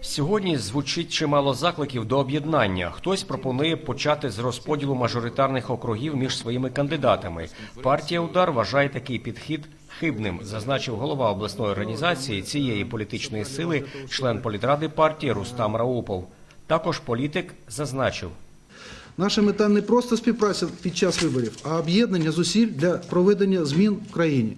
Сьогодні звучить чимало закликів до об'єднання. Хтось пропонує почати з розподілу мажоритарних округів між своїми кандидатами. Партія Удар вважає такий підхід хибним, зазначив голова обласної організації цієї політичної сили, член політради партії Рустам Раупов. Також політик зазначив. Наша мета не просто співпраця під час виборів, а об'єднання зусиль для проведення змін в країні.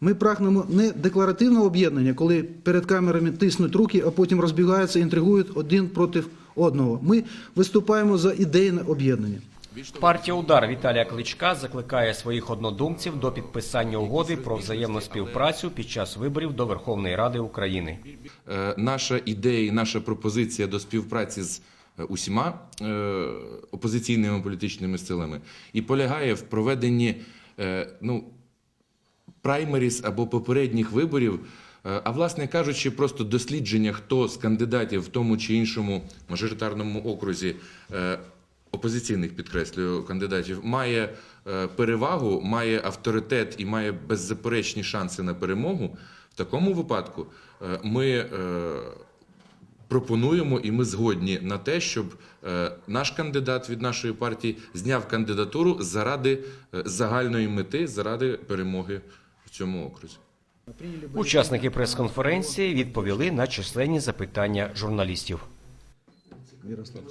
Ми прагнемо не декларативного об'єднання, коли перед камерами тиснуть руки, а потім розбігаються, інтригують один проти одного. Ми виступаємо за ідейне об'єднання. Партія Удар Віталія Кличка закликає своїх однодумців до підписання угоди про взаємну співпрацю під час виборів до Верховної Ради України. Е, Наша ідея, і наша пропозиція до співпраці з е, усіма е, опозиційними політичними силами і полягає в проведенні ну, праймеріс або попередніх виборів. е, А власне кажучи, просто дослідження, хто з кандидатів в тому чи іншому мажоритарному окрузі е, опозиційних підкреслюю кандидатів має е, перевагу, має авторитет і має беззаперечні шанси на перемогу. В такому випадку ми пропонуємо і ми згодні на те, щоб наш кандидат від нашої партії зняв кандидатуру заради загальної мети, заради перемоги в цьому окрузі. Учасники прес-конференції відповіли на численні запитання журналістів. Ярослав.